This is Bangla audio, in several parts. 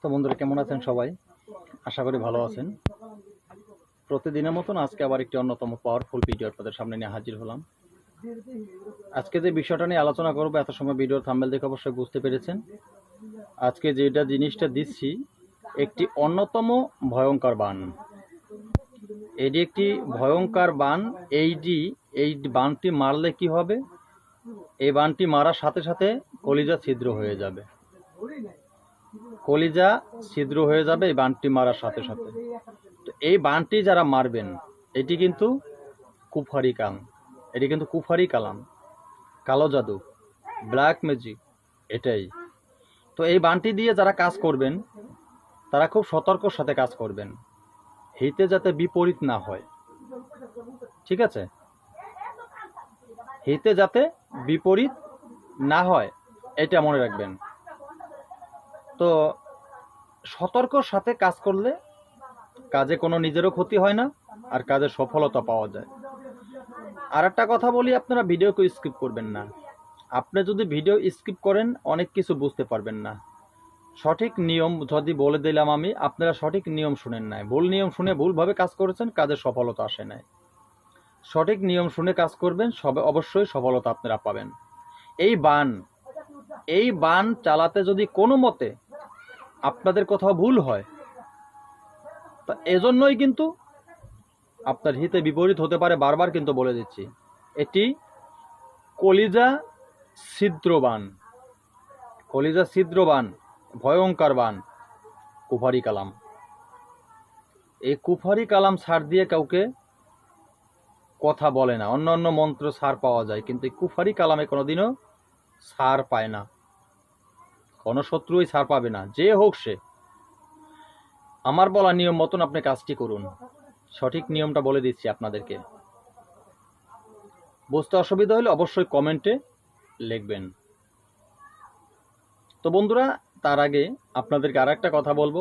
তো বন্ধুরা, কেমন আছেন সবাই? আশা করি ভালো আছেন। প্রতিদিনের মতন আজকে আবার একটি অন্যতম পাওয়ারফুল ভিডিও আপনাদের সামনে নিয়ে হাজির হলাম। আজকে যে বিষয়টা নিয়ে আলোচনা করব, এত সময় ভিডিওর থাম্বেল দেখে অবশ্যই বুঝতে পেরেছেন। আজকে যেটা জিনিসটা দিচ্ছি, একটি অন্যতম ভয়ঙ্কর বান। এটি একটি ভয়ঙ্কর বান এইটি এই বানটি মারলে কি হবে? এই বানটি মারার সাথে সাথে কলিজা ছিদ্র হয়ে যাবে। কলিজা ছিদ্র হয়ে যাবে, এই বানটি মারার সাথে সাথে। তো এই বানটি যারা মারবেন, এটি কিন্তু কুফারি কাম এটি কিন্তু কুফারি কালাম। কালো জাদু। Black magic. এটাই। তো এই বানটি দিয়ে যারা কাজ করবেন, তারা খুব সতর্কর সাথে কাজ করবেন। হিতে যাতে বিপরীত না হয়। ঠিক আছে? হিতে যাতে বিপরীত না হয়, এটা মনে রাখবেন। তো সতর্কর সাথে কাজ করলে কাজে কোনো নিজেরও ক্ষতি হয় না, আর কাজে সফলতা পাওয়া যায়। আর একটা কথা বলি, আপনারা ভিডিওকে স্কিপ করবেন না। আপনি যদি ভিডিও স্কিপ করেন, অনেক কিছু বুঝতে পারবেন না। সঠিক নিয়ম যদি বলে দিলাম আমি, আপনারা সঠিক নিয়ম শুনেন নাই। ভুল নিয়ম শুনে ভুলভাবে কাজ করেছেন, কাজে সফলতা আসে নাই। সঠিক নিয়ম শুনে কাজ করবেন, সবে অবশ্যই সফলতা আপনারা পাবেন। এই বান এই বান চালাতে যদি কোনো মতে আপনাদের কোথাও ভুল হয়, তা এজন্যই কিন্তু আপনার হিতে বিপরীত হতে পারে বারবার কিন্তু বলে দিচ্ছি। এটি কলিজা ছিদ্রবান কলিজা ছিদ্রবান, ভয়ঙ্কর বান, কুফারি কালাম। এই কুফারি কালাম ছাড় দিয়ে কাউকে কথা বলে না অন্য অন্য মন্ত্র সার পাওয়া যায়, কিন্তু এই কুফারি কালামে কোনোদিনও সার পায় না। কোনো শত্রুই ছাড় পাবে না, যে হোক সে। আমার বলা নিয়ম মতন আপনি কাজটি করুন। সঠিক নিয়মটা বলে দিচ্ছি আপনাদেরকে। বুঝতে অসুবিধা হলে অবশ্যই কমেন্টে লিখবেন। তো বন্ধুরা, তার আগে আপনাদেরকে আর একটা কথা বলব।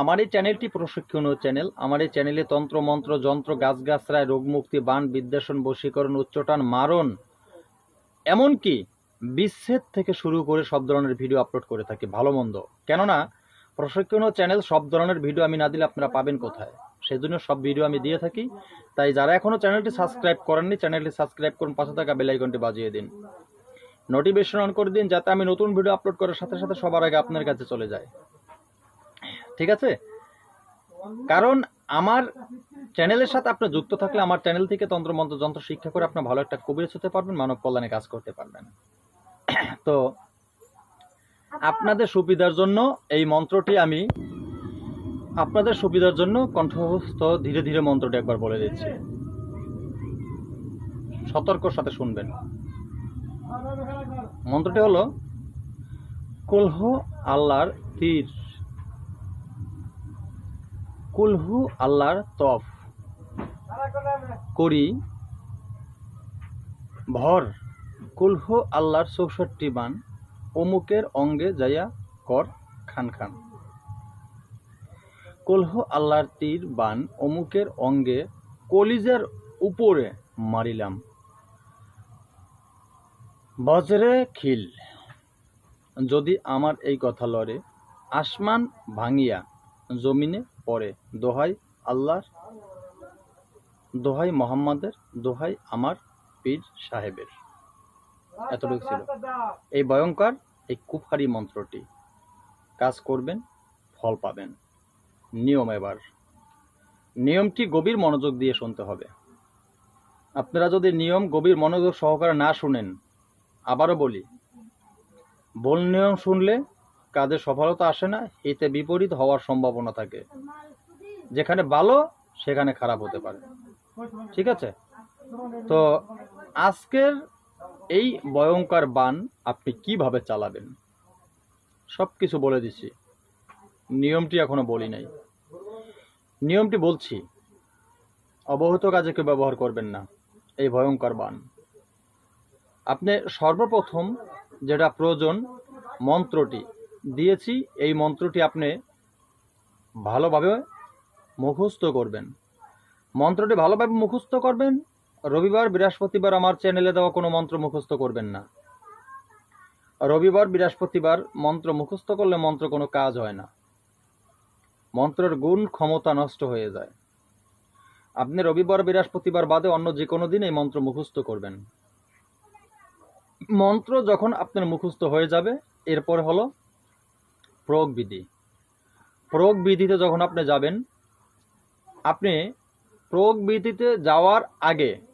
আমার এই চ্যানেলটি প্রশিক্ষণীয় চ্যানেল। আমার এই চ্যানেলে তন্ত্র, মন্ত্র, যন্ত্র গাছগাছরায় রোগমুক্তি, বান, বিদ্বেষণ, বশীকরণ, উচ্চটান, মারণ, এমনকি বিচ্ছেদ থেকে শুরু করে সব ধরনের ভিডিও আপলোড করে থাকি, ভালো মন্দ। কেননা, প্রশিক্ষণ চ্যানেল সব ধরনের ভিডিও আমি না দিলে আপনারা পাবেন কোথায়? সেজন্য সব ভিডিও আমি দিয়ে থাকি। তাই যারা এখনও চ্যানেলটি সাবস্ক্রাইব করেননি চ্যানেলটি সাবস্ক্রাইব করুন, পাশে থাকা বেল আইকনটি বাজিয়ে দিন। নোটিফিকেশন অন করে দিন, যাতে আমি নতুন ভিডিও আপলোড করার সাথে সাথে সবার আগে আপনার কাছে চলে যায়। ঠিক আছে? কারণ আমার চ্যানেলের সাথে আপনি যুক্ত থাকলে আমার চ্যানেল থেকে তন্ত্রমন্ত্র, যন্ত্র শিক্ষা করে আপনি ভালো একটা কবিরাজ হতে পারবেন, মানব কল্যাণে কাজ করতে পারবেন। তো আপনাদের সুবিধার জন্য এই মন্ত্রটি আমি আপনাদের সুবিধার জন্য কণ্ঠস্থ ধীরে ধীরে মন্ত্রটি একবার বলে দিচ্ছি। সতর্কর সাথে শুনবেন। মন্ত্রটি হলো, কুলহ আল্লাহর তীর। কুলহু আল্লাহর তফ। করি, ভর। কুলহু আল্লাহর চৌষট্টি বান, অমুকের অঙ্গে যাইয়া কর খান খান। কলহ আল্লাহর তীর বান, অমুকের অঙ্গে কলিজার উপরে মারিলাম। বজরে খিল, যদি আমার এই কথা লড়ে, আসমান ভাঙিয়া জমিনে পড়ে, দোহাই আল্লাহর, দোহাই মোহাম্মদের, দোহাই আমার পীর সাহেবের। এতটুকু ছিল। এই ভয়ঙ্কর এই কুফারি মন্ত্রটি। কাজ করবেন, ফল পাবেন। নিয়ম এবার। নিয়মটি গভীর মনোযোগ দিয়ে শুনতে হবে। আপনারা যদি নিয়ম গভীর মনোযোগ সহকারে না শুনেন, আবারও বলি, ভুল নিয়ম শুনলে কাজে সফলতা আসে না, এতে বিপরীত হওয়ার সম্ভাবনা থাকে। যেখানে ভালো, সেখানে খারাপ হতে পারে। ঠিক আছে? তো আজকের এই ভয়ঙ্কর বান আপনি কীভাবে চালাবেন? সব কিছু বলে দিছি নিয়মটি এখনও বলি নাই। নিয়মটি বলছি, অবহিত কাজে কেউ ব্যবহার করবেন না, এই ভয়ঙ্কর বান। আপনি সর্বপ্রথম যেটা প্রয়োজন, মন্ত্রটি দিয়েছি, এই মন্ত্রটি আপনি ভালোভাবে মুখস্থ করবেন। মন্ত্রটি ভালোভাবে মুখস্থ করবেন রবিবার, বৃহস্পতিবার আমার চ্যানেলে দেওয়া কোনো মন্ত্র মুখস্থ করবেন না। রবিবার, বৃহস্পতিবার মন্ত্র মুখস্থ করলে মন্ত্র কোনো কাজ হয় না। মন্ত্রের গুণ ক্ষমতা নষ্ট হয়ে যায়। আপনি রবিবার, বৃহস্পতিবার বাদে অন্য যে কোনো দিন এই মন্ত্র মুখস্থ করবেন। মন্ত্র যখন আপনার মুখস্থ হয়ে যাবে, এরপর হলো প্রয়োগ বিধি প্রয়োগ বিধিতে যখন আপনি যাবেন, আপনি প্রয়োগ বিধিতে যাওয়ার আগে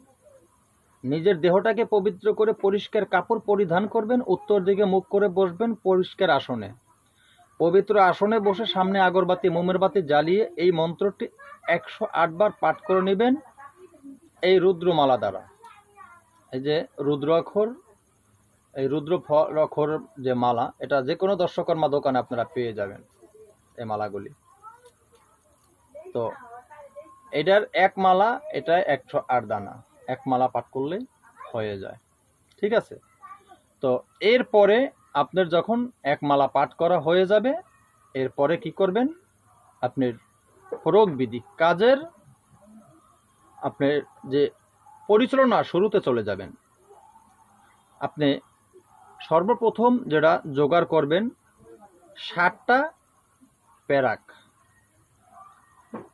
নিজের দেহটাকে পবিত্র করে পরিষ্কার কাপড় পরিধান করবেন, উত্তর দিকে মুখ করে বসবেন পরিষ্কার আসনে। পবিত্র আসনে বসে সামনে আগরবাতি মোমের বাতি জ্বালিয়ে এই মন্ত্রটি একশো আটবার পাঠ করে নেবেন এই রুদ্রমালা দ্বারা। এই যে রুদ্রাক্ষর, এই রুদ্র ফ- অক্ষর যে মালা, এটা যে কোনো দর্শকর্মা দোকানে আপনারা পেয়ে যাবেন এই মালাগুলি। তো, এটার এক মালা এটা একশো আট দানা। এক মালা পাঠ করলেই হয়ে যায়। ঠিক আছে? তো এরপরে আপনার যখন এক মালা পাঠ করা হয়ে যাবে, এরপরে কি করবেন? আপনার প্রয়োগ বিধি কাজের আপনার যে পরিচালনা শুরুতে চলে যাবেন, আপনি সর্বপ্রথম যেটা জোগাড় করবেন ষাটটা প্যারাক।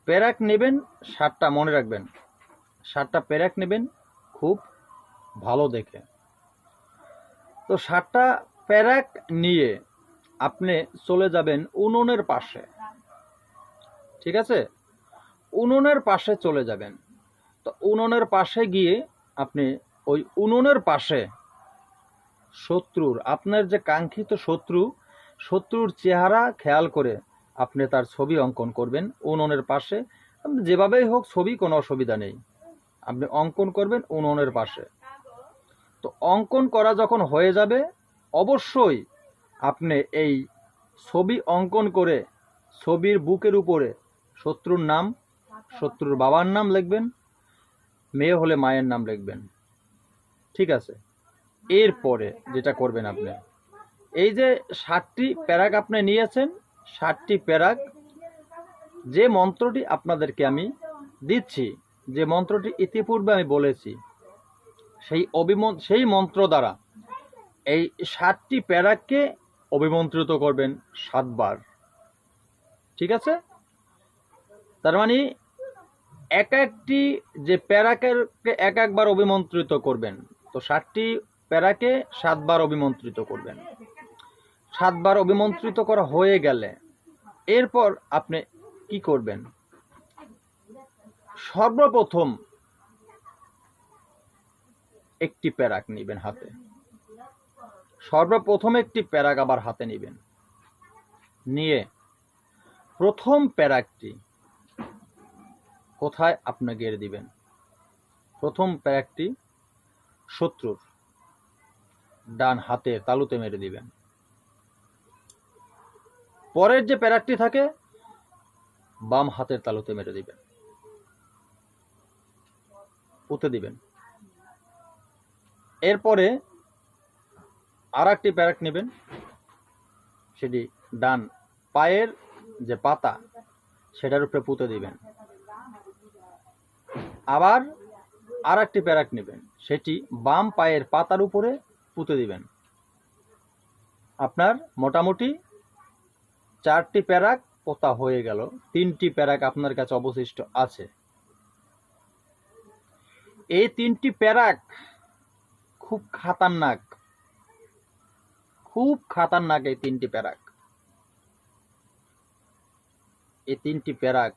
প্যারাক নেবেন ষাটটা মনে রাখবেন। ষাটটা প্যারাক নেবেন, খুব ভালো দেখে। তো ষাটটা প্যারাক নিয়ে আপনি চলে যাবেন উনুনের পাশে। ঠিক আছে? উনুনের পাশে চলে যাবেন। তো উনুনের পাশে গিয়ে আপনি ওই উনুনের পাশে শত্রুর, আপনার যে কাঙ্ক্ষিত শত্রু, শত্রুর চেহারা খেয়াল করে আপনি তার ছবি অঙ্কন করবেন উনুনের পাশে। যেভাবেই হোক, ছবি কোনো অসুবিধা নেই। আপনি অঙ্কন করবেন উনুনের পাশে। তো অঙ্কন করা যখন হয়ে যাবে, অবশ্যই আপনি এই ছবি অঙ্কন করে ছবির বুকের উপরে শত্রুর নাম, শত্রুর বাবার নাম লিখবেন, মেয়ে হলে মায়ের নাম লিখবেন। ঠিক আছে? এরপরে যেটা করবেন আপনি, এই যে ষাটটি প্যারাক আপনি নিয়েছেন, ষাটটি প্যারাক, যে মন্ত্রটি আপনাদেরকে আমি দিচ্ছি যে মন্ত্রটি ইতিপূর্বে আমি বলেছি, সেই অভিম সেই মন্ত্র দ্বারা এই সাতটি প্যারাককে অভিমন্ত্রিত করবেন সাতবার। ঠিক আছে? তার মানে এক একটি যে প্যারাকেরকে এক একবার অভিমন্ত্রিত করবেন, তো ষাটটি প্যারাকে সাতবার অভিমন্ত্রিত করবেন। সাতবার অভিমন্ত্রিত করা হয়ে গেলে এরপর আপনি কি করবেন? সর্বপ্রথম একটি প্যারাক নেবেন হাতে। সর্বপ্রথম একটি প্যারাক আবার হাতে নেবেন। নিয়ে প্রথম প্যারাকটি কোথায়? আপনি গেড়ে দিবেন। প্রথম প্যারাকটি শত্রুর ডান হাতে তালুতে মেরে দিবেন। পরের যে প্যারাকটি থাকে, বাম হাতের তালুতে মেরে দিবেন। পুঁতে দিবেন। এরপরে আর একটি প্যারাক নেবেন। সেটি ডান পায়ের যে পাতা, সেটার উপরে পুঁতে দিবেন। আবার আর একটি প্যারাক নেবেন। সেটি বাম পায়ের পাতার উপরে পুঁতে দিবেন। আপনার মোটামুটি চারটি প্যারাক পোতা হয়ে গেল। তিনটি প্যারাক আপনার কাছে অবশিষ্ট আছে। এই তিনটি প্যারাক খুব খাতারনাক। খুব খাতারনাক এই তিনটি প্যারাক। এই তিনটি প্যারাক।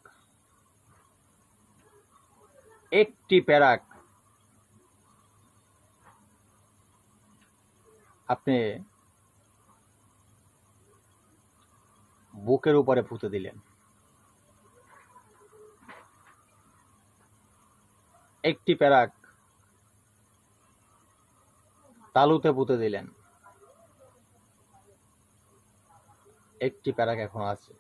একটি প্যারাক। আপনি বুকের উপরে পুঁতে দিলেন। একটি প্যারাক তালুতে পুঁতে দিলেন। একটি প্যারাক এখন আছে।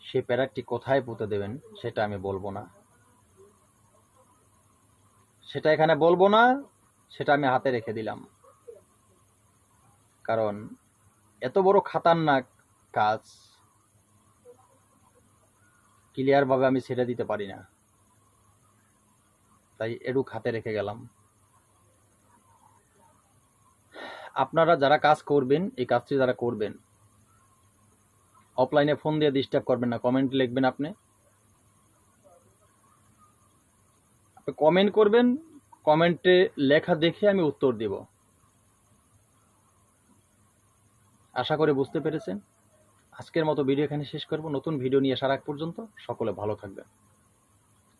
সেই প্যারাকটি কোথায় পুঁতে দেবেন সেটা আমি বলব না। সেটা এখানে বলব না, সেটা আমি হাতে রেখে দিলাম। কারণ এত বড় খাতারনাক কাজ, ক্লিয়ারভাবে আমি ছেড়ে দিতে পারি না। তাই এটুক হাতে রেখে গেলাম। আপনারা যারা কাজ করবেন, এই কাজটি যারা করবেন অফলাইনে ফোন দিয়ে ডিস্টার্ব করবেন না কমেন্ট লিখবেন আপনি। কমেন্ট করবেন কমেন্টে লেখা দেখে আমি উত্তর দেব। আশা করে বুঝতে পেরেছেন। আজকের মতো ভিডিও এখানে শেষ করব। নতুন ভিডিও নিয়ে আগ পর্যন্ত সকলে ভালো থাকবেন।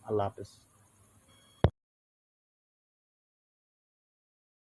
আল্লাহ হাফেজ।